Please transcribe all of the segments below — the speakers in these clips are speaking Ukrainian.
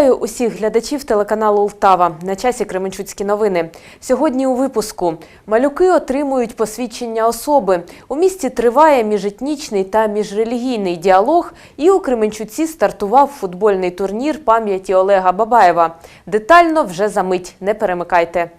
Вітаю усіх глядачів телеканалу Лтава. На часі Кременчуцькі новини. Сьогодні у випуску малюки отримують посвідчення особи. У місті триває міжетнічний та міжрелігійний діалог. І у Кременчуці стартував футбольний турнір пам'яті Олега Бабаєва. Детально вже за мить. Не перемикайте.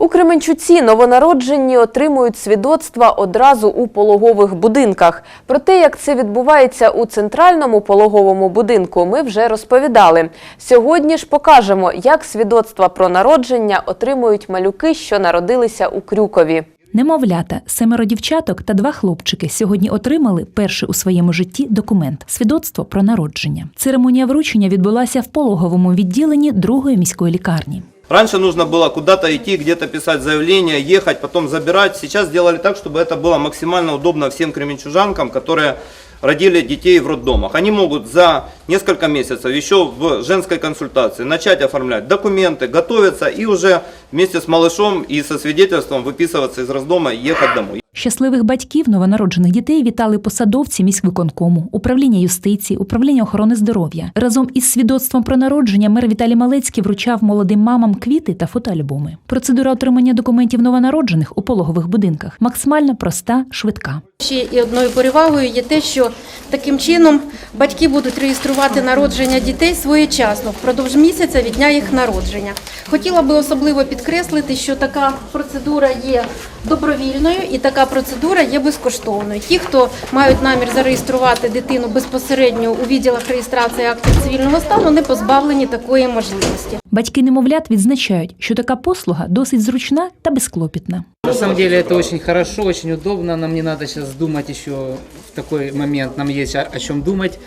У Кременчуці новонароджені отримують свідоцтва одразу у пологових будинках. Про те, як це відбувається у центральному пологовому будинку, ми вже розповідали. Сьогодні ж покажемо, як свідоцтва про народження отримують малюки, що народилися у Крюкові. Немовлята, семеро дівчаток та два хлопчики сьогодні отримали перший у своєму житті документ свідоцтво про народження. Церемонія вручення відбулася в пологовому відділенні другої міської лікарні. Раньше нужно было куда-то идти, где-то писать заявление, ехать, потом забирать. Сейчас сделали так, чтобы это было максимально удобно всем кременчужанкам, которые родили детей в роддомах. Они могут за несколько месяцев еще в женской консультации начать оформлять документы, готовиться и уже вместе с малышом и со свидетельством выписываться из роддома и ехать домой. Щасливих батьків новонароджених дітей вітали посадовці міськвиконкому, управління юстиції, управління охорони здоров'я. Разом із свідоцтвом про народження мер Віталій Малецький вручав молодим мамам квіти та фотоальбоми. Процедура отримання документів новонароджених у пологових будинках максимально проста, швидка. Ще і одною перевагою є те, що таким чином батьки будуть реєструвати народження дітей своєчасно впродовж місяця від дня їх народження. Хотіла би особливо підкреслити, що така процедура є добровільною і така процедура є безкоштовною. Ті, хто мають намір зареєструвати дитину безпосередньо у відділах реєстрації актів цивільного стану, не позбавлені такої можливості. Батьки немовлят відзначають, що така послуга досить зручна та безклопітна. На самом деле это очень хорошо, очень удобно. Нам не надо сейчас думать еще в такой момент. Нам есть о, о чем думать.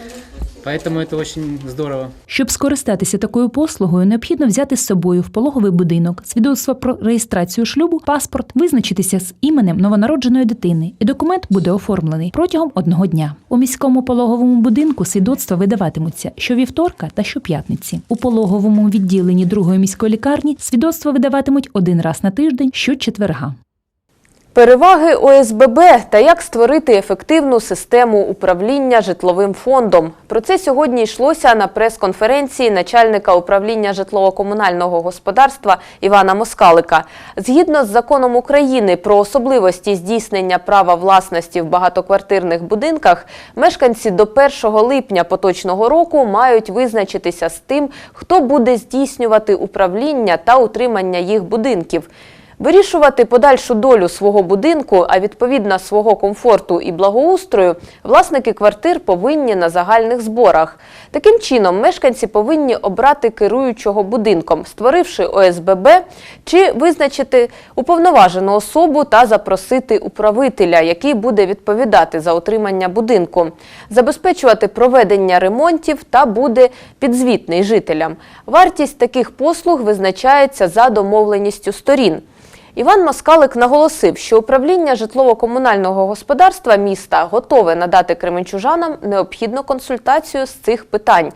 Поэтому это очень здорово. Щоб скористатися такою послугою, необхідно взяти з собою в пологовий будинок свідоцтво про реєстрацію шлюбу, паспорт, визначитися з іменем новонародженої дитини, і документ буде оформлений протягом одного дня. У міському пологовому будинку свідоцтва видаватимуться щовівторка та щоп'ятниці. У пологовому відділенні другої міської лікарні свідоцтва видаватимуть один раз на тиждень щочетверга. Переваги ОСББ та як створити ефективну систему управління житловим фондом. Про це сьогодні йшлося на прес-конференції начальника управління житлово-комунального господарства Івана Москалика. Згідно з законом України про особливості здійснення права власності в багатоквартирних будинках, мешканці до 1 липня поточного року мають визначитися з тим, хто буде здійснювати управління та утримання їх будинків. Вирішувати подальшу долю свого будинку, а відповідно свого комфорту і благоустрою, власники квартир повинні на загальних зборах. Таким чином, мешканці повинні обрати керуючого будинком, створивши ОСББ, чи визначити уповноважену особу та запросити управителя, який буде відповідати за утримання будинку, забезпечувати проведення ремонтів та буде підзвітний жителям. Вартість таких послуг визначається за домовленістю сторін. Іван Москалик наголосив, що управління житлово-комунального господарства міста готове надати кременчужанам необхідну консультацію з цих питань.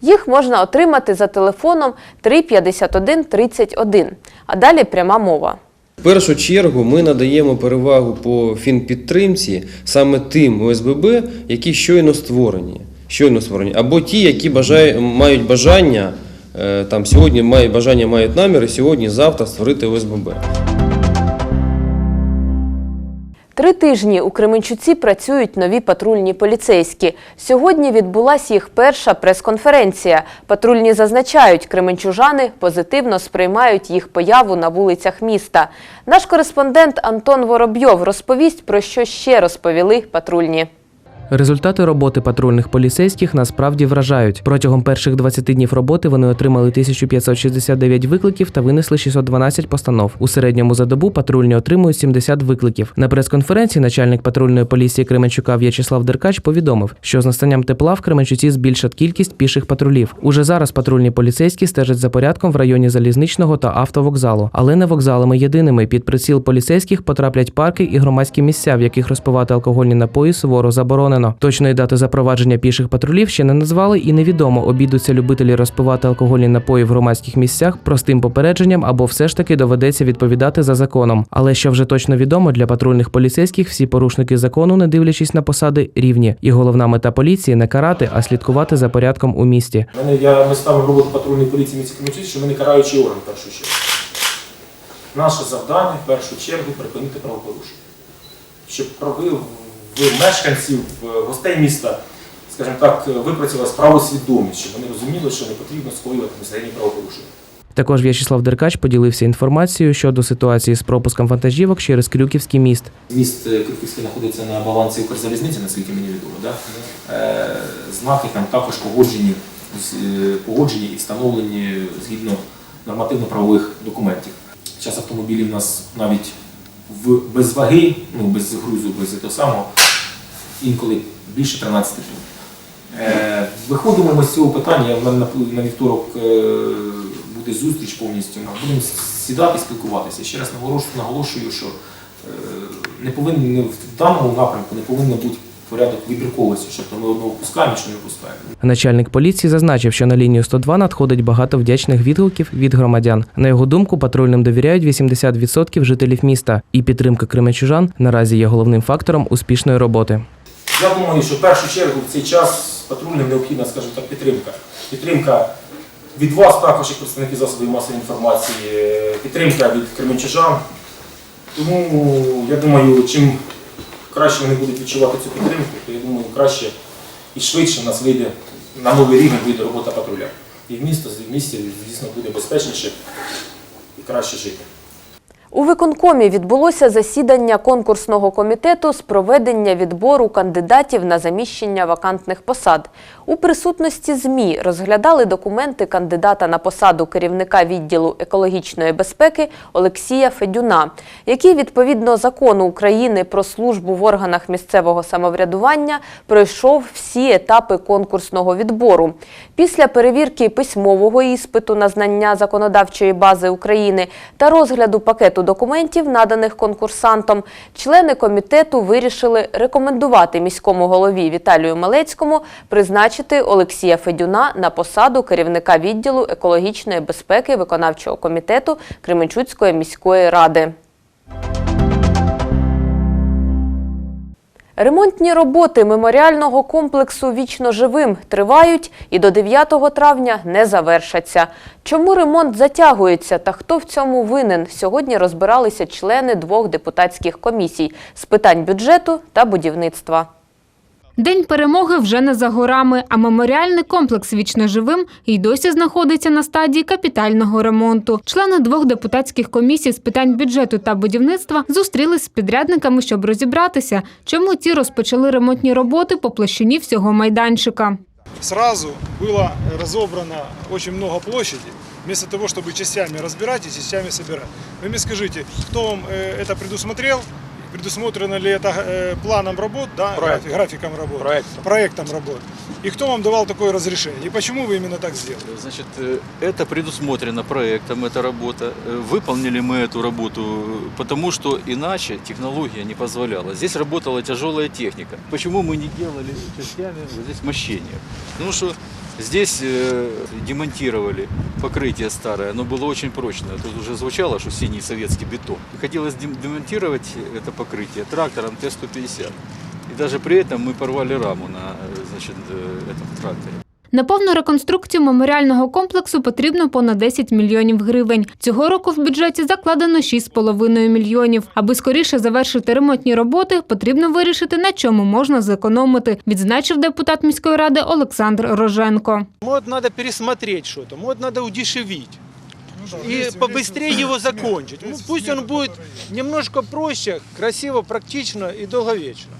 Їх можна отримати за телефоном 351 31. А далі пряма мова. В першу чергу ми надаємо перевагу по фінпідтримці саме тим ОСББ, які щойно створені, щойно створені, або ті, які бажає, мають бажання е, там сьогодні мають бажання, мають наміри сьогодні, завтра створити ОСББ. Три тижні у Кременчуці працюють нові патрульні поліцейські. Сьогодні відбулася їх перша прес-конференція. Патрульні зазначають, кременчужани позитивно сприймають їх появу на вулицях міста. Наш кореспондент Антон Воробйов розповість, про що ще розповіли патрульні. Результати роботи патрульних поліцейських насправді вражають. Протягом перших 20 днів роботи вони отримали 1569 викликів та винесли 612 постанов. У середньому за добу патрульні отримують 70 викликів. На прес-конференції начальник патрульної поліції Кременчука В'ячеслав Деркач повідомив, що з настанням тепла в Кременчуці збільшать кількість піших патрулів. Уже зараз патрульні поліцейські стежать за порядком в районі залізничного та автовокзалу, але не вокзалами єдиними. Під приціл поліцейських потраплять парки і громадські місця, в яких розпивати алкогольні напої суворо заборонено. Заборонено. Точної дати запровадження піших патрулів ще не назвали і невідомо, обійдуться любителі розпивати алкогольні напої в громадських місцях простим попередженням або все ж таки доведеться відповідати за законом. Але що вже точно відомо для патрульних поліцейських, всі порушники закону, не дивлячись на посади, рівні. І головна мета поліції не карати, а слідкувати за порядком у місті. Мене я ми ставимо роботу патрульної поліції міста Кременчуці, що ми не караючий орган першу чергу. Наше завдання в першу чергу припинити правопорушення. Щоб ви, ви мешканців, гостей міста, скажімо так, випрацювали правосвідомість, щоб вони розуміли, що не потрібно скоювати несередні правопорушення. Також В'ячеслав Деркач поділився інформацією щодо ситуації з пропуском вантажівок через Крюківський міст. Міст е, Крюківський знаходиться на балансі Укрзалізниці, наскільки мені відомо. Да? Е, знаки там також погоджені, е, погоджені і встановлені згідно нормативно-правових документів. Зараз автомобілі в нас навіть в, без ваги, ну, без грузу, без того самого, інколи більше 13 тонн. Е, виходимо ми з цього питання. В мене на, вівторок е, буде зустріч повністю. Будемо сідати, спілкуватися. Ще раз наголошую, наголошую що е, не повинен в даному напрямку не повинен бути порядок вибірковості, що то ми одного пускаємо, що не пускаємо. Начальник поліції зазначив, що на лінію 102 надходить багато вдячних відгуків від громадян. На його думку, патрульним довіряють 80% жителів міста, і підтримка кременчужан наразі є головним фактором успішної роботи. Я думаю, що в першу чергу в цей час патрульним необхідна, скажімо так, підтримка. Підтримка від вас також, як представників засобів масової інформації, підтримка від кременчужан. Тому я думаю, чим краще вони будуть відчувати цю підтримку, то я думаю, краще і швидше нас вийде на новий рівень вийде робота патруля. І в місті, звісно, буде безпечніше і краще жити. У виконкомі відбулося засідання конкурсного комітету з проведення відбору кандидатів на заміщення вакантних посад. У присутності ЗМІ розглядали документи кандидата на посаду керівника відділу екологічної безпеки Олексія Федюна, який відповідно закону України про службу в органах місцевого самоврядування пройшов всі етапи конкурсного відбору. Після перевірки письмового іспиту на знання законодавчої бази України та розгляду пакету документів, наданих конкурсантом, члени комітету вирішили рекомендувати міському голові Віталію Малецькому призначити Олексія Федюна на посаду керівника відділу екологічної безпеки виконавчого комітету Кременчуцької міської ради. Ремонтні роботи меморіального комплексу Вічно живим тривають і до 9 травня не завершаться. Чому ремонт затягується та хто в цьому винен? Сьогодні розбиралися члени двох депутатських комісій з питань бюджету та будівництва. День перемоги вже не за горами, а меморіальний комплекс вічно живим і досі знаходиться на стадії капітального ремонту. Члени двох депутатських комісій з питань бюджету та будівництва зустрілись з підрядниками, щоб розібратися, чому ті розпочали ремонтні роботи по площині всього майданчика. сразу было разобрано очень много площади, вместо того, чтобы частями разбирать и частями собирать. Вы мне скажите, кто вам э, это предусмотрел? Предусмотрено ли это э, планом работ, да, графи- графиком работ, проектом работ? И кто вам давал такое разрешение? И почему вы именно так сделали? Значит, э, это предусмотрено проектом, эта работа. Э, Выполнили мы эту работу, э, потому что иначе технология не позволяла. Здесь работала тяжелая техника. Почему мы не делали частями вот здесь мощение? Потому что здесь э, демонтировали покрытие старое, оно было очень прочное. Тут уже звучало, что синий советский бетон. И Хотелось дем- демонтировать это покрытие трактором Т-150. И даже при этом мы порвали раму на э, значит, э, этом тракторе. На повну реконструкцію меморіального комплексу потрібно понад 10 мільйонів гривень. Цього року в бюджеті закладено 6,5 мільйонів. Аби скоріше завершити ремонтні роботи, потрібно вирішити, на чому можна зекономити, відзначив депутат міської ради Олександр Роженко. Может, надо пересмотреть что-то, может, надо удешевить. И побыстрее его закончить. Ну, Пусть он будет немножко проще, красиво, практично и долговечно.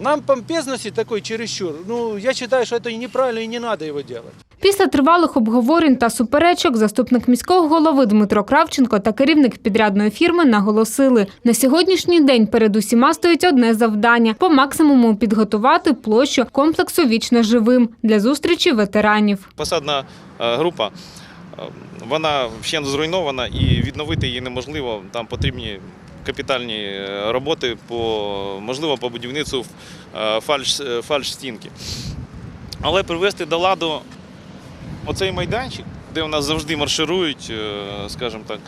Нам помпезности такой чересчур, ну, я считаю, что это неправильно и не надо его делать. Після тривалих обговорень та суперечок заступник міського голови Дмитро Кравченко та керівник підрядної фірми наголосили, на сьогоднішній день перед усіма стоїть одне завдання по максимуму підготувати площу комплексу вічно живим для зустрічі ветеранів. посадна е, група, е, вона вщент зруйнована і відновити її неможливо. Там потрібні капітальні е, роботи по можливо по будівництву е, фальш, е, фальш-стінки. Але привести до ладу оцей майданчик, де у нас завжди марширують, скажімо так.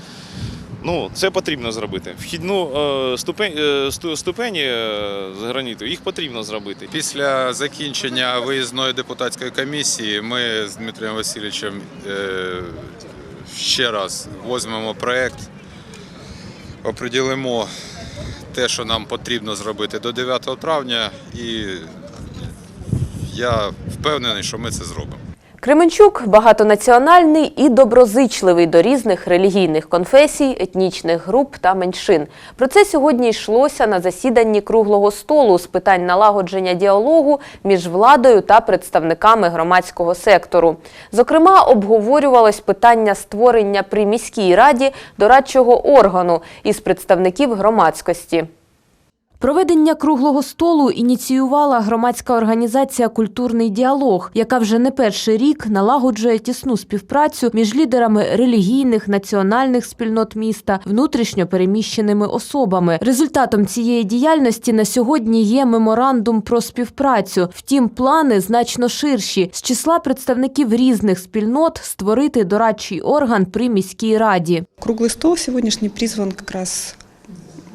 Ну, це потрібно зробити. Вхідну ступень, ступені з граніту їх потрібно зробити. Після закінчення виїзної депутатської комісії ми з Дмитрієм Васильовичем ще раз візьмемо проєкт, оприділимо те, що нам потрібно зробити до 9 травня, і я впевнений, що ми це зробимо. Кременчук багатонаціональний і доброзичливий до різних релігійних конфесій, етнічних груп та меншин. Про це сьогодні йшлося на засіданні круглого столу з питань налагодження діалогу між владою та представниками громадського сектору. Зокрема, обговорювалось питання створення при міській раді дорадчого органу із представників громадськості. Проведення круглого столу ініціювала громадська організація Культурний діалог, яка вже не перший рік налагоджує тісну співпрацю між лідерами релігійних національних спільнот міста, внутрішньо переміщеними особами. Результатом цієї діяльності на сьогодні є меморандум про співпрацю. Втім, плани значно ширші з числа представників різних спільнот створити дорадчий орган при міській раді. Круглый стол сегодняшний призван как раз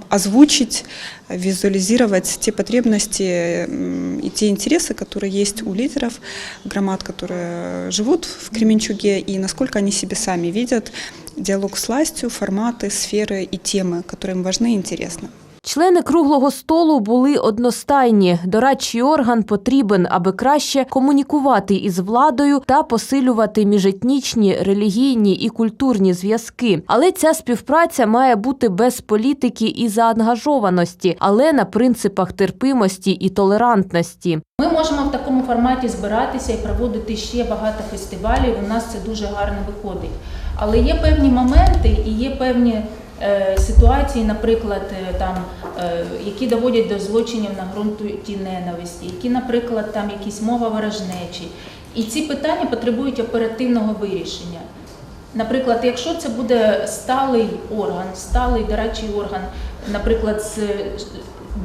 озвучить, визуализировать те потребности м, и те интересы, которые есть у лидеров громад, которые живут в Кременчуге, и насколько они себе сами видят диалог с властью, форматы, сферы и темы, которые им важны и интересны. Члени круглого столу були одностайні. Дорадчий орган потрібен, аби краще комунікувати із владою та посилювати міжетнічні, релігійні і культурні зв'язки. Але ця співпраця має бути без політики і заангажованості, але на принципах терпимості і толерантності. Ми можемо в такому форматі збиратися і проводити ще багато фестивалів. У нас це дуже гарно виходить. Але є певні моменти і є певні ситуації, наприклад, е, там, е, які доводять до злочинів на ґрунті ненависті, які, наприклад, там якісь мова ворожнечі. І ці питання потребують оперативного вирішення. Наприклад, якщо це буде сталий орган, сталий дорадчий орган, наприклад,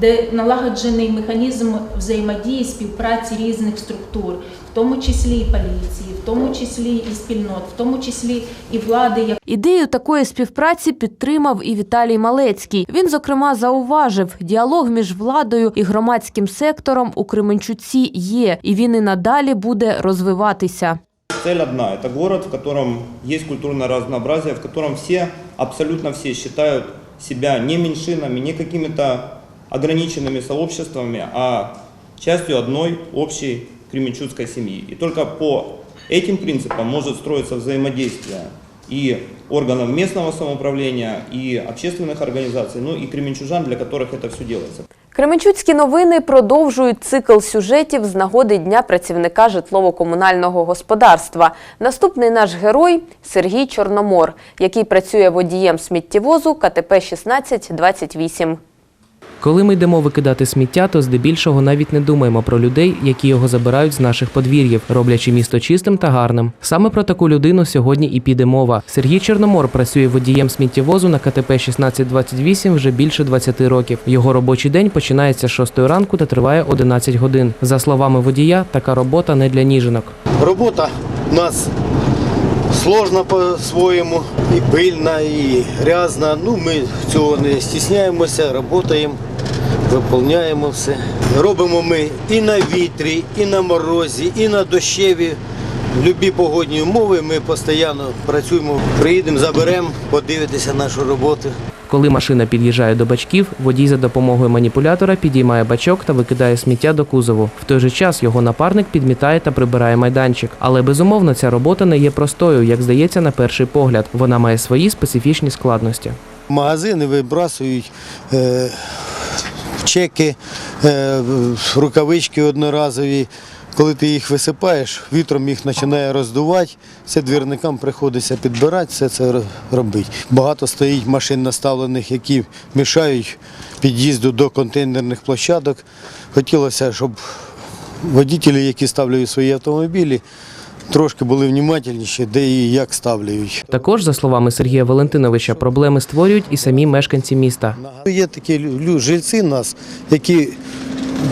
де налагоджений механізм взаємодії співпраці різних структур, в тому числі і поліції, в тому числі і спільнот, в тому числі і влади, як Ідею такої співпраці підтримав і Віталій Малецький. Він, зокрема, зауважив, діалог між владою і громадським сектором у Кременчуці є, і він і надалі буде розвиватися. Цель одна – это город, в котором есть культурное разнообразие, в котором все, абсолютно все считают себя не меньшинами, не какими-то ограниченными сообществами, а частью одной общей кременчуцкой семьи. И только по этим принципам может строиться взаимодействие и органов местного самоуправления, и общественных организаций, ну и кременчужан, для которых это все делается. Кременчуцькі новини продовжують цикл сюжетів з нагоди Дня працівника житлово-комунального господарства. Наступний наш герой Сергій Чорномор, який працює водієм сміттєвозу КТП 1628. Коли ми йдемо викидати сміття, то здебільшого навіть не думаємо про людей, які його забирають з наших подвір'їв, роблячи місто чистим та гарним. Саме про таку людину сьогодні і піде мова. Сергій Чорномор працює водієм сміттєвозу на КТП 1628 вже більше 20 років. Його робочий день починається з 6 ранку та триває 11 годин. За словами водія, така робота не для ніжинок. Робота у нас сложна по-своєму, і пильна, і грязна. Ну, ми цього не стісняємося, працюємо, виконуємо все. Робимо ми і на вітрі, і на морозі, і на дощеві. Будь-які погодні умови ми постійно працюємо. Приїдемо, заберемо, подивитися нашу роботу. Коли машина під'їжджає до бачків, водій за допомогою маніпулятора підіймає бачок та викидає сміття до кузову. В той же час його напарник підмітає та прибирає майданчик. Але безумовно ця робота не є простою, як здається на перший погляд. Вона має свої специфічні складності. Магазини вибрасують е, чеки, е, рукавички одноразові. Коли ти їх висипаєш, вітром їх починає роздувати, це двірникам приходиться підбирати, все це робити. Багато стоїть машин наставлених, які мішають під'їзду до контейнерних площадок. Хотілося, щоб водителі, які ставлять свої автомобілі, трошки були внимательніші, де і як ставлять. Також, за словами Сергія Валентиновича, проблеми створюють і самі мешканці міста. Є такі жильці нас, які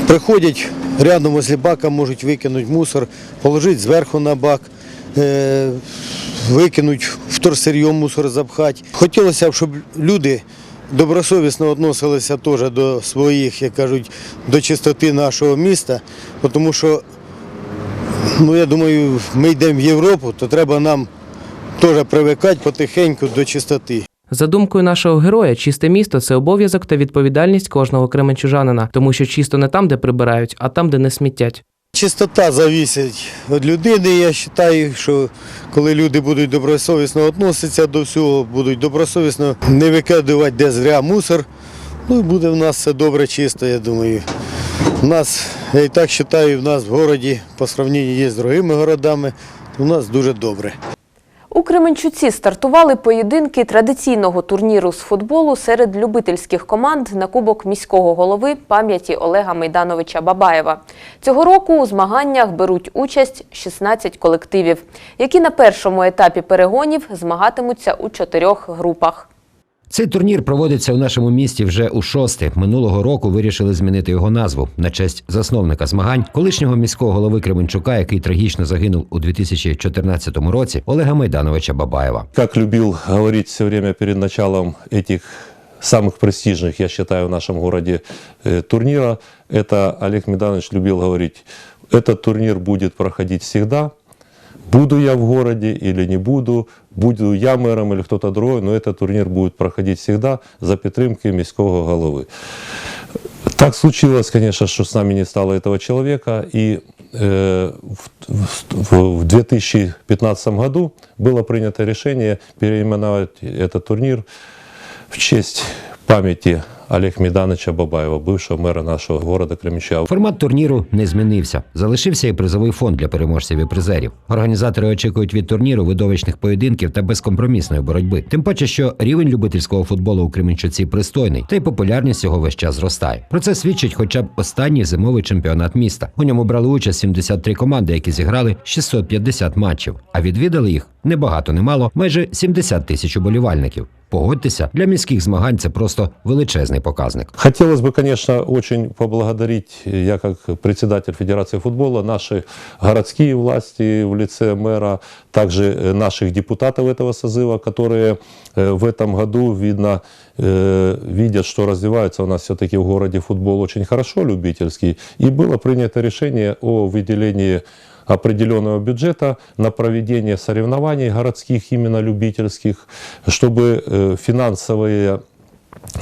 приходять рядом возле бака, можуть викинути мусор, положити зверху на бак, е, викинуть вторсир'йом мусор запхати. Хотілося б, щоб люди добросовісно відносилися теж до своїх, як кажуть, до чистоти нашого міста, тому що, ну я думаю, ми йдемо в Європу, то треба нам теж привикати потихеньку до чистоти. За думкою нашого героя, чисте місто це обов'язок та відповідальність кожного кременчужанина, тому що чисто не там, де прибирають, а там, де не сміттять. Чистота залежить від людини. Я вважаю, що коли люди будуть добросовісно відноситися до всього, будуть добросовісно не викидувати де зря мусор, ну і буде в нас все добре, чисто, я думаю. У нас, я і так вважаю, в нас в місті по сравненню з другими городами, у нас дуже добре. У Кременчуці стартували поєдинки традиційного турніру з футболу серед любительських команд на Кубок міського голови пам'яті Олега Майдановича Бабаєва. Цього року у змаганнях беруть участь 16 колективів, які на першому етапі перегонів змагатимуться у чотирьох групах. Цей турнір проводиться у нашому місті вже у шосте. Минулого року вирішили змінити його назву на честь засновника змагань, колишнього міського голови Кременчука, який трагічно загинув у 2014 році, Олега Майдановича Бабаєва. Как любил говорить все время перед началом этих самых престижных, я считаю, в нашем городе э, турнира, это Олег Меданович любил говорить, этот турнир будет проходить всегда, буду я в городе или не буду, буду я мэром или кто-то другой, но этот турнир будет проходить всегда за підтримки міського голови. Так случилось, конечно, что с нами не стало этого человека, и э, в, в- в 2015 году было принято решение переименовать этот турнир в честь памяти Олега Медановича Бабаева, бывшего мэра нашего города Кременчуга. Формат турніру не змінився. Залишився і призовий фонд для переможців і призерів. Організатори очікують від турніру видовищних поєдинків та безкомпромісної боротьби. Тим паче, що рівень любительського футболу у Кременчуці пристойний, та й популярність його весь час зростає. Про це свідчить хоча б останній зимовий чемпіонат міста. У ньому брали участь 73 команди, які зіграли 650 матчів, а відвідали їх не багато, не майже 70 тисяч уболівальників. Погодьтеся, для міських змагань це просто величезний показник. Хотелось бы, конечно, очень поблагодарить, я как председатель Федерации футбола, наши городские власти в лице мэра, также э, наших депутатов этого созыва, которые э, в этом году, видно, э, видят, что развивается у нас все-таки в городе футбол очень хорошо, любительский, и было принято решение о выделении определенного бюджета на проведение соревнований городских, именно любительских, чтобы финансовые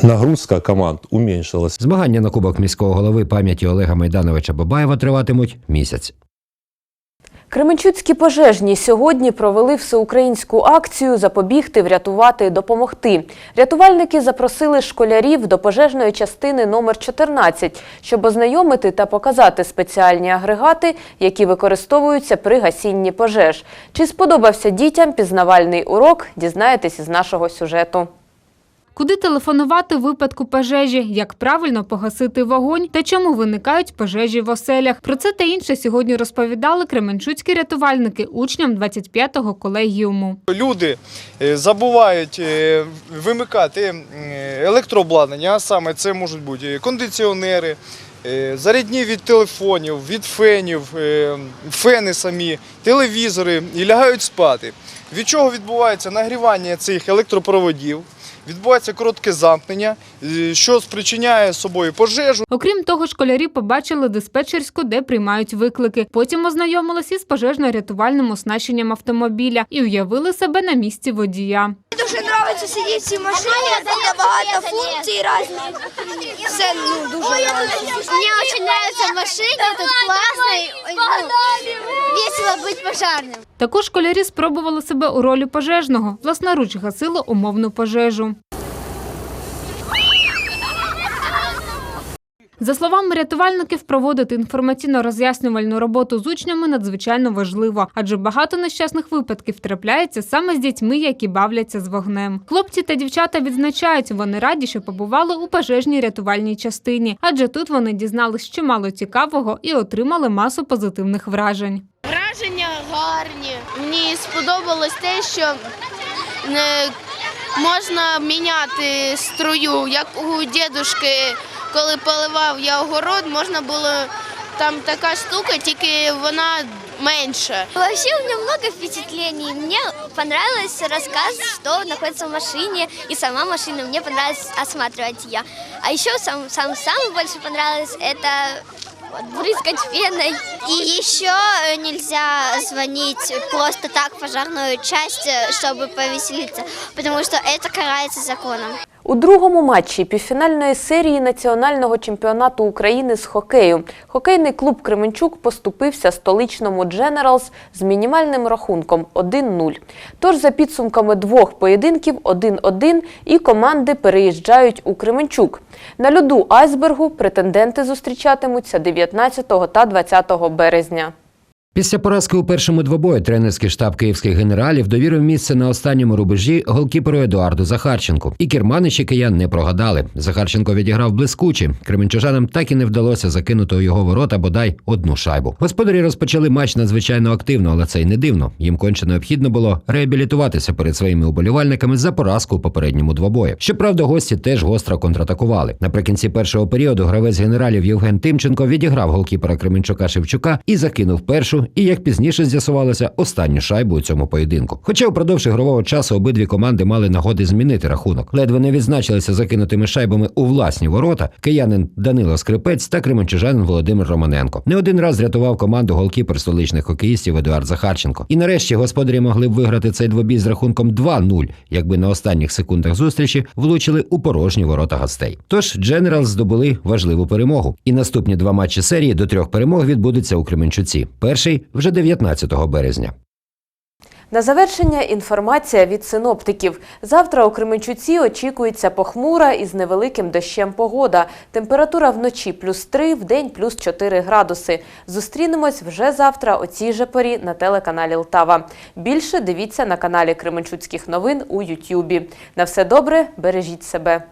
нагрузка команд уменьшилась. Змагання на Кубок міського голови пам'яті Олега Майдановича Бабаєва триватимуть місяць. Кременчуцькі пожежні сьогодні провели всеукраїнську акцію Запобігти, врятувати, допомогти. Рятувальники запросили школярів до пожежної частини номер 14, щоб ознайомити та показати спеціальні агрегати, які використовуються при гасінні пожеж. Чи сподобався дітям пізнавальний урок? Дізнаєтесь із нашого сюжету. Куди телефонувати в випадку пожежі, як правильно погасити вогонь та чому виникають пожежі в оселях. Про це та інше сьогодні розповідали кременчуцькі рятувальники учням 25-го колегіуму. Люди е, забувають е, вимикати електрообладнання, а саме це можуть бути кондиціонери, е, зарядні від телефонів, від фенів, фени самі, телевізори і лягають спати. Від чого відбувається нагрівання цих електропроводів, відбувається коротке замкнення, е, що спричиняє собою пожежу. Окрім того, школярі побачили диспетчерську, де приймають виклики. Потім ознайомилися із пожежно-рятувальним оснащенням автомобіля і уявили себе на місці водія. Дуже подобається сидіти в цій машині, тут багато функцій різних. Все ну, дуже. Мені дуже подобається в машині, тут класно, і, ну, весело бути пожарним. Також школярі спробували себе у ролі пожежного. Власноруч гасили умовну пожежу. За словами рятувальників, проводити інформаційно-роз'яснювальну роботу з учнями надзвичайно важливо, адже багато нещасних випадків трапляється саме з дітьми, які бавляться з вогнем. Хлопці та дівчата відзначають, вони раді, що побували у пожежній рятувальній частині, адже тут вони дізнались чимало цікавого і отримали масу позитивних вражень. Враження гарні. Мені сподобалось те, що не можна міняти струю, як у дідушки, коли поливав я огород, можна було там така штука, тільки вона менше. Вообще у меня много впечатлений. Мне понравился рассказ, что находится в машине, и сама машина. Мне понравилось осматривать ее. А еще сам, сам, самое больше понравилось это вот, брызгать пеной. И еще нельзя звонить просто так в пожарную часть, чтобы повеселиться, потому что это карается законом. У другому матчі півфінальної серії національного чемпіонату України з хокею хокейний клуб Кременчук поступився столичному Дженералс з мінімальним рахунком 1-0. Тож за підсумками двох поєдинків 1-1 і команди переїжджають у Кременчук. На льоду айсбергу претенденти зустрічатимуться 19 та 20 березня. Після поразки у першому двобої тренерський штаб київських генералів довірив місце на останньому рубежі голкіперу Едуарду Захарченку. І керманичі киян не прогадали. Захарченко відіграв блискуче. Кременчужанам так і не вдалося закинути у його ворота бодай одну шайбу. Господарі розпочали матч надзвичайно активно, але це й не дивно. Їм конче необхідно було реабілітуватися перед своїми уболівальниками за поразку у попередньому двобої. Щоправда, гості теж гостро контратакували. Наприкінці першого періоду гравець генералів Євген Тимченко відіграв голкіпера Кременчука Шевчука і закинув першу і, як пізніше з'ясувалося, останню шайбу у цьому поєдинку. Хоча впродовж ігрового часу обидві команди мали нагоди змінити рахунок. Ледве не відзначилися закинутими шайбами у власні ворота киянин Данило Скрипець та кременчужанин Володимир Романенко. Не один раз рятував команду голкіпер столичних хокеїстів Едуард Захарченко. І нарешті господарі могли б виграти цей двобій з рахунком 2-0, якби на останніх секундах зустрічі влучили у порожні ворота гостей. Тож Дженерал здобули важливу перемогу. І наступні два матчі серії до трьох перемог відбудуться у Кременчуці. Перший вже 19 березня. На завершення інформація від синоптиків. Завтра у Кременчуці очікується похмура із невеликим дощем погода. Температура вночі плюс 3, в день плюс 4 градуси. Зустрінемось вже завтра о цій же порі на телеканалі Лтава. Більше дивіться на каналі Кременчуцьких новин у Ютюбі. На все добре, бережіть себе.